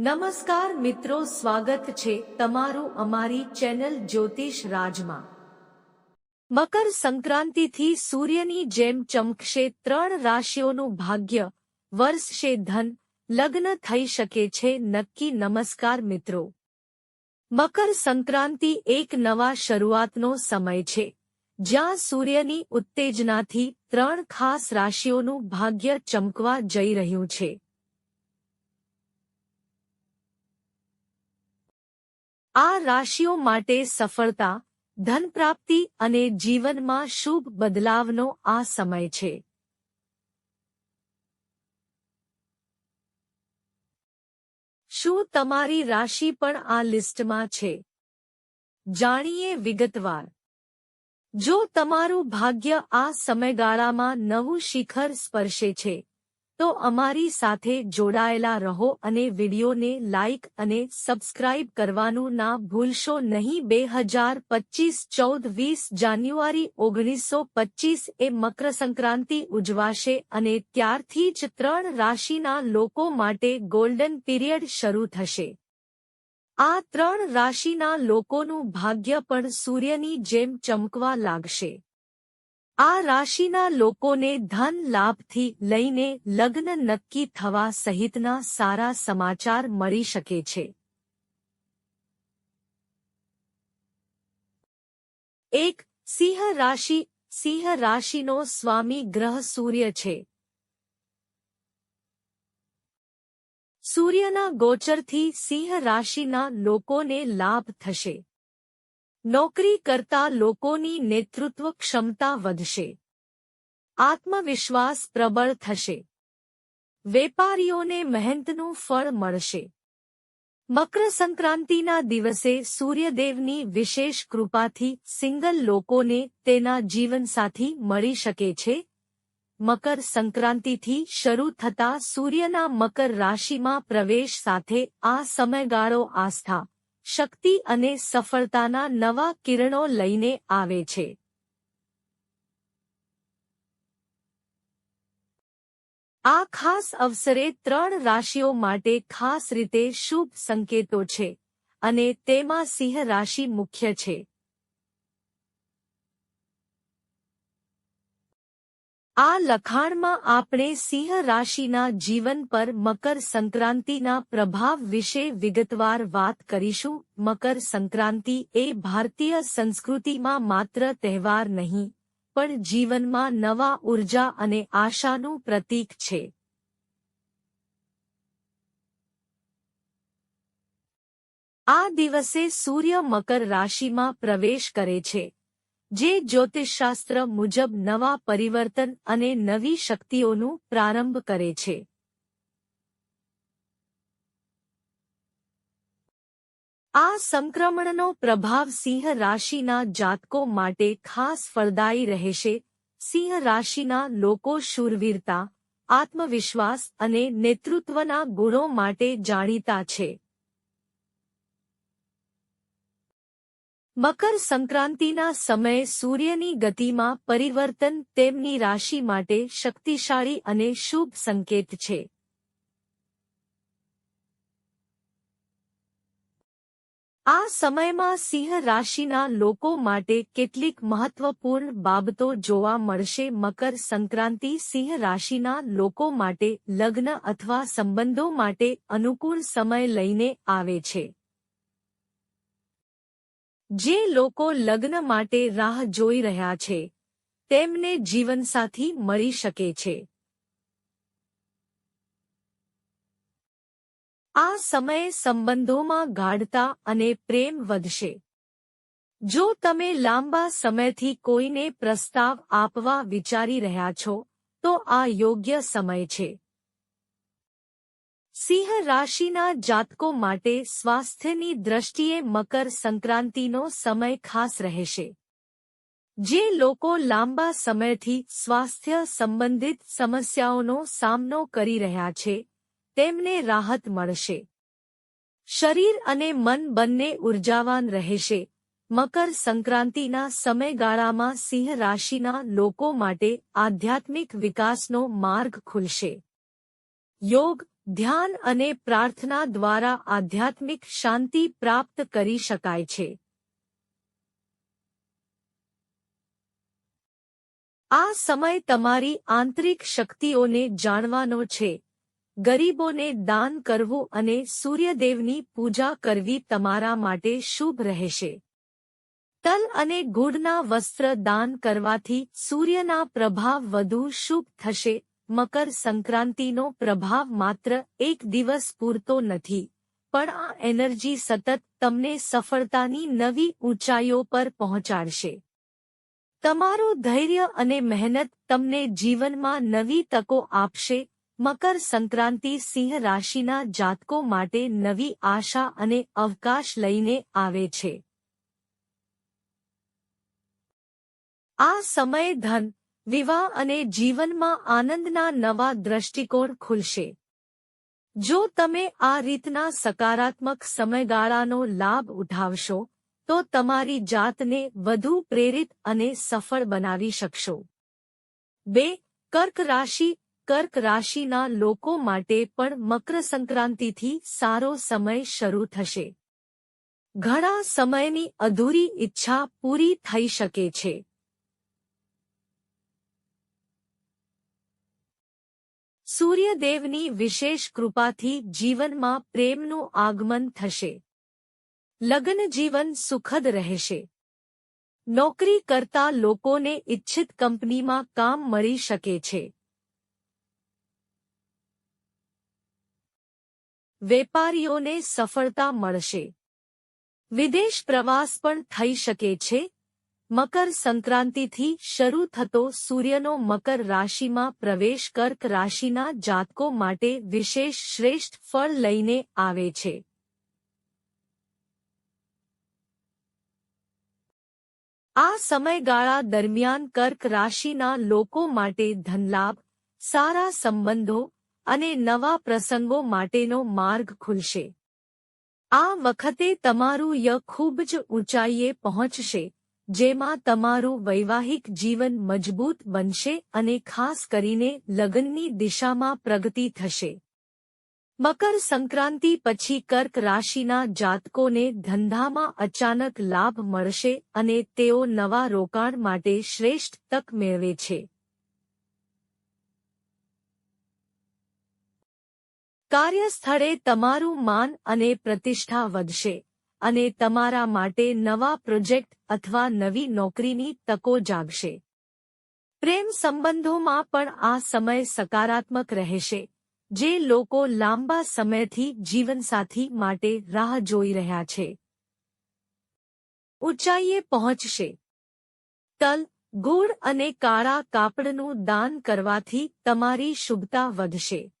નમસ્કાર મિત્રો, સ્વાગત છે તમારું અમારી ચેનલ જ્યોતિષ રાજમાં. મકર સંક્રાંતિથી સૂર્યની જેમ ચમકશે ત્રણ રાશિઓનું ભાગ્ય. વર્ષશે ધન, લગ્ન થઈ શકે છે. નક્કી નમસ્કાર મિત્રો. મકર સંક્રાંતિ એક નવા શરૂઆતનો સમય છે. જ્યાં સૂર્યની ઉત્તેજનાથી ત્રણ ખાસ રાશિઓનું ભાગ્ય ચમકવા જઈ રહ્યું છે. આ રાશિઓ માટે સફળતા ધન પ્રાપ્તિ અને જીવનમાં શુભ બદલાવનો આ સમય છે. શું તમારી રાશિ પણ આ લિસ્ટમાં છે? જાણીએ વિગતવાર. જો તમારું ભાગ્ય આ સમયગાળામાં નવું શિખર સ્પર્શે છે તો અમારી સાથે જોડાયેલા રહો અને વિડીયોને લાઇક અને સબસ્ક્રાઇબ કરવાનું ના ભૂલશો નહીં. બે હજાર પચીસ ચૌદ વીસ જાન્યુઆરી ઓગણીસો પચીસ એ મકર સંક્રાંતિ ઉજવાશે અને ત્યારથી જ ત્રણ રાશિના લોકો માટે ગોલ્ડન પીરિયડ શરૂ થશે. આ ત્રણ રાશિના લોકોનું ભાગ્ય પણ સૂર્યની જેમ ચમકવા લાગશે. આ રાશિના લોકોને ધન લાભથી લઈને લગ્ન નક્કી થવા સહિતના સારા સમાચાર મળી શકે છે. એક, સિંહ રાશિ, સિંહ રાશિનો સ્વામી ગ્રહ સૂર્ય છે. સૂર્યના ગોચરથી સિંહ રાશિના લોકોને લાભ થશે. નોકરી કરતા લોકોની નેતૃત્વ ક્ષમતા વધશે. આત્મવિશ્વાસ પ્રબળ થશે. વેપારીઓને મહેનતનું ફળ મળશે. મકર સંક્રાંતિના દિવસે સૂર્યદેવની વિશેષ કૃપાથી સિંગલ લોકોને તેના જીવનસાથી મળી શકે છે. મકર સંક્રાંતિથી શરૂ થતા સૂર્યના મકર રાશિમાં પ્રવેશ સાથે આ સમયગાળો આસ્થા શક્તિ અને સફળતાના નવા કિરણો લઈને આવે છે. આ ખાસ અવસરે ત્રણ રાશિઓ માટે ખાસ રીતે શુભ સંકેતો છે અને તેમાં સિંહ રાશિ મુખ્ય છે. આ લખાણમાં આપણે સિંહ રાશિના જીવન પર મકર સંક્રાંતિના પ્રભાવ વિશે વિગતવાર વાત કરીશું. મકર સંક્રાંતિ એ ભારતીય સંસ્કૃતિમાં માત્ર તહેવાર નહીં, પણ જીવનમાં નવા ઊર્જા અને આશાનું પ્રતીક છે. આ દિવસે સૂર્ય મકર રાશિમાં પ્રવેશ કરે છે. જે જ્યોતિષશાસ્ત્ર મુજબ નવા પરિવર્તન અને નવી શક્તિઓનું પ્રારંભ કરે છે. આ સંક્રમણનો પ્રભાવ સિંહ રાશિના જાતકો માટે ખાસ ફળદાયી રહેશે. સિંહ રાશિના લોકો શૂરવીરતા, આત્મવિશ્વાસ અને નેતૃત્વના ગુણો માટે જાણીતા છે. મકર સંક્રાંતિના સમયે સૂર્યની ગતિમાં પરિવર્તન તેમની રાશિ માટે શક્તિશાળી અને શુભ સંકેત છે. આ સમયમાં સિંહ રાશિના લોકો માટે કેટલીક મહત્વપૂર્ણ બાબતો જોવા મળશે. મકર સંક્રાંતિ સિંહ રાશિના લોકો માટે લગ્ન અથવા સંબંધો માટે અનુકૂળ સમય લઈને આવે છે. જે લોકો લગ્ન માટે રાહ જોઈ રહ્યા છે, તેમને જીવનસાથી મળી શકે છે. આ સમયે સંબંધોમાં ગાઢતા અને પ્રેમ વધશે. જો તમે લાંબા સમયથી કોઈને પ્રસ્તાવ આપવા વિચારી રહ્યા છો, તો આ યોગ્ય સમય છે. સિંહ રાશિના જાતકો માટે સ્વાસ્થ્યની દ્રષ્ટિએ મકર સંક્રાંતિનો સમય ખાસ રહેશે. જે લોકો લાંબા સમયથી સ્વાસ્થ્ય સંબંધિત સમસ્યાઓનો સામનો કરી રહ્યા છે, તેમને રાહત મળશે. શરીર અને મન બંને ઉર્જાવાન રહેશે. મકર સંક્રાંતિના સમયગાળામાં સિંહ રાશિના લોકો માટે આધ્યાત્મિક વિકાસનો માર્ગ ખુલશે. યોગ ધ્યાન અને પ્રાર્થના દ્વારા આધ્યાત્મિક શાંતિ પ્રાપ્ત કરી શકાય છે. આ સમય તમારી આંતરિક શક્તિઓને જાણવાનો છે. ગરીબોને દાન કરવું અને સૂર્યદેવની પૂજા કરવી તમારા માટે શુભ રહેશે. તલ અને ગુડના વસ્ત્ર દાન કરવાથી સૂર્યના પ્રભાવ વધુ શુભ થશે મકર સંક્રાંતિનો પ્રભાવ માત્ર એક દિવસ પૂરતો નથી, પણ આ એનર્જી સતત તમને સફળતાની નવી ઊંચાઈઓ પર પહોંચાડશે. તમારું ધૈર્ય અને મહેનત તમને જીવનમાં નવી તકો આપશે. મકર સંક્રાંતિ સિંહ રાશિના જાતકો માટે નવી આશા અને અવકાશ લઈને આવે છે. આ સમય ધન વિવાહ અને જીવનમાં આનંદના નવા દ્રષ્ટિકોણ ખુલશે. જો તમે આ રીતના સકારાત્મક સમયગાળાનો લાભ ઉઠાવશો, તો તમારી જાતને વધુ પ્રેરિત અને સફળ બનાવી શકશો. બે, કર્ક રાશિ. કર્ક રાશિના લોકો માટે પણ મકર સંક્રાંતિથી સારો સમય શરૂ થશે. ઘણા સમયની અધૂરી ઈચ્છા પૂરી થઈ શકે છે. સૂર્યદેવની વિશેષ કૃપાથી જીવનમાં પ્રેમનું આગમન થશે. લગ્ન જીવન સુખદ રહેશે. નોકરી કરતા લોકોને ઇચ્છિત કંપનીમાં કામ મળી શકે છે. વેપારીઓને સફળતા મળશે. વિદેશ પ્રવાસ પણ થઈ શકે છે. મકર સંક્રાંતિથી શરૂ થતો સૂર્યનો મકર રાશિમાં પ્રવેશ કર્ક રાશિના જાતકો માટે વિશેષ શ્રેષ્ઠ ફળ લઈને આવે છે. આ સમયગાળા દરમિયાન કર્ક રાશિના લોકો માટે ધનલાભ, સારા સંબંધો અને નવા પ્રસંગો માટેનો માર્ગ ખુલશે. આ વખતે તમારું ય ખૂબ જ ઊંચાઈએ પહોંચશે. જેમાં તમારું વૈવાહિક જીવન મજબૂત બનશે અને ખાસ કરીને લગ્નની દિશામાં પ્રગતિ થશે. મકર સંક્રાંતિ પછી કર્ક રાશિના જાતકોને ધંધામાં અચાનક લાભ મળશે અને તેઓ નવા રોકાણ માટે શ્રેષ્ઠ તક મેળવે છે. કાર્યસ્થળે તમારું માન અને પ્રતિષ્ઠા વધશે. અને તમારા માટે નવા પ્રોજેક્ટ અથવા નવી નોકરીની તકો જાગશે. પ્રેમ સંબંધોમાં પણ આ સમય સકારાત્મક રહેશે, જે લોકો લાંબા સમયથી જીવનસાથી માટે રાહ જોઈ રહ્યા છે. ઊંચાઈએ પહોંચશે. તલ ગુળ અને કાળા કાપડનું દાન કરવાથી તમારી શુભતા વધશે.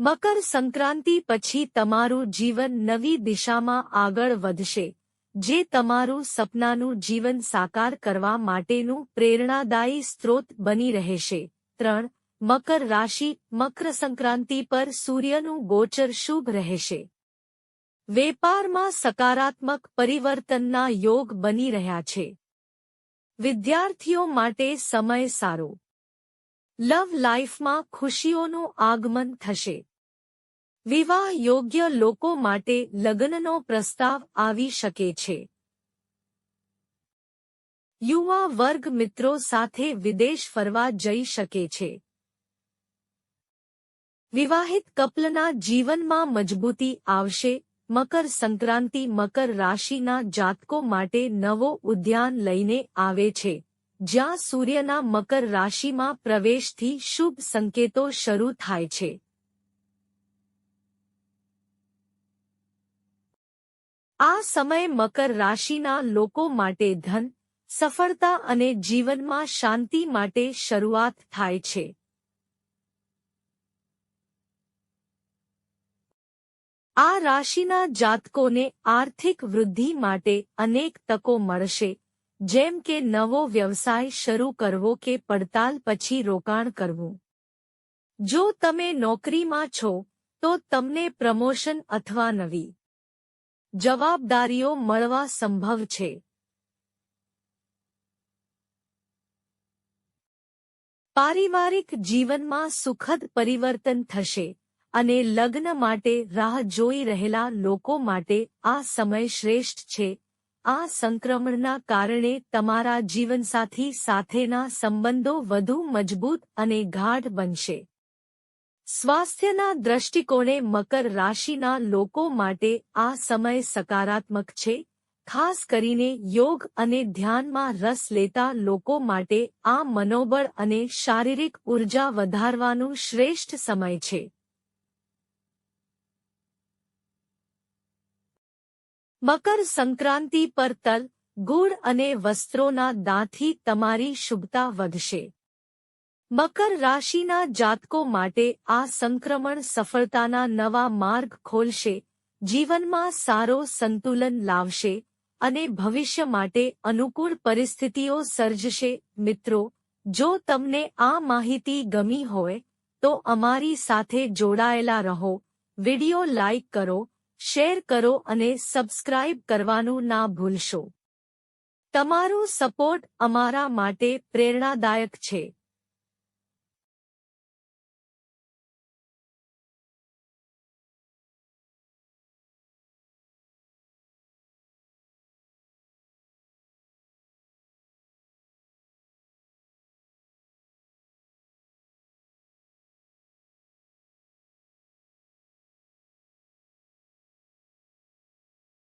મકર સંક્રાંતિ પછી તમારું જીવન નવી દિશામાં આગળ વધશે, જે તમારું સપનાનું જીવન સાકાર કરવા માટેનું પ્રેરણાદાયી સ્ત્રોત બની રહેશે. ત્રણ, મકર રાશિ, મકર સંક્રાંતિ પર સૂર્યનું ગોચર શુભ રહેશે. વેપારમાં સકારાત્મક પરિવર્તનના યોગ બની રહ્યા છે. વિદ્યાર્થીઓ માટે સમય સારો. લવ લાઈફમાં ખુશીઓનું આગમન થશે. વિવાહ યોગ્ય લોકો માટે લગ્નનો પ્રસ્તાવ આવી શકે છે. યુવા વર્ગ મિત્રો સાથે વિદેશ ફરવા જઈ શકે છે. વિવાહિત કપલના જીવનમાં મજબૂતી આવશે. મકર સંક્રાંતિ મકર રાશિના જાતકો માટે નવો ઉદ્યાન લઈને આવે છે. જ્યાં સૂર્યના મકર રાશિમાં પ્રવેશથી શુભ સંકેતો શરૂ થાય છે. આ સમય મકર રાશિના લોકો માટે ધન, સફળતા અને જીવનમાં શાંતિ માટે શરૂઆત થાય છે. આ રાશિના જાતકોને આર્થિક વૃદ્ધિ માટે અનેક તકો મળશે. જેમ કે નવો વ્યવસાય શરૂ કરવો કે પડતાલ પછી રોકાણ કરવું. જો તમે નોકરીમાં છો, તો તમને પ્રમોશન અથવા નવી જવાબદારીઓ મળવા સંભવ છે. પારિવારિક જીવનમાં સુખદ પરિવર્તન થશે અને લગ્ન માટે રાહ જોઈ રહેલા લોકો માટે આ સમય શ્રેષ્ઠ છે. આ સંક્રમણના કારણે તમારા જીવનસાથી સાથેના સંબંધો વધુ મજબૂત અને ગાઢ બનશે. સ્વાસ્થ્યના દ્રષ્ટિકોણે મકર રાશિના લોકો માટે આ સમય સકારાત્મક છે. ખાસ કરીને યોગ અને ધ્યાનમાં રસ લેતા લોકો માટે આ મનોબળ અને શારીરિક ઊર્જા વધારવાનું શ્રેષ્ઠ સમય છે. મકર સંક્રાંતિ પર તલ ગુળ અને વસ્ત્રોના દાંથી તમારી શુભતા વધશે. મકર રાશિના જાતકો માટે આ સંક્રમણ સફળતાના નવા માર્ગ ખોલશે, જીવનમાં સારો સંતુલન લાવશે અને ભવિષ્ય માટે અનુકૂળ પરિસ્થિતિઓ સર્જશે. મિત્રો, જો તમને આ માહિતી ગમી હોય, તો અમારી સાથે જોડાયેલા રહો, વિડિયો લાઇક કરો શેર કરો અને સબસ્ક્રાઇબ કરવાનું ના ભૂલશો. તમારો સપોર્ટ અમારા માટે પ્રેરણાદાયક છે.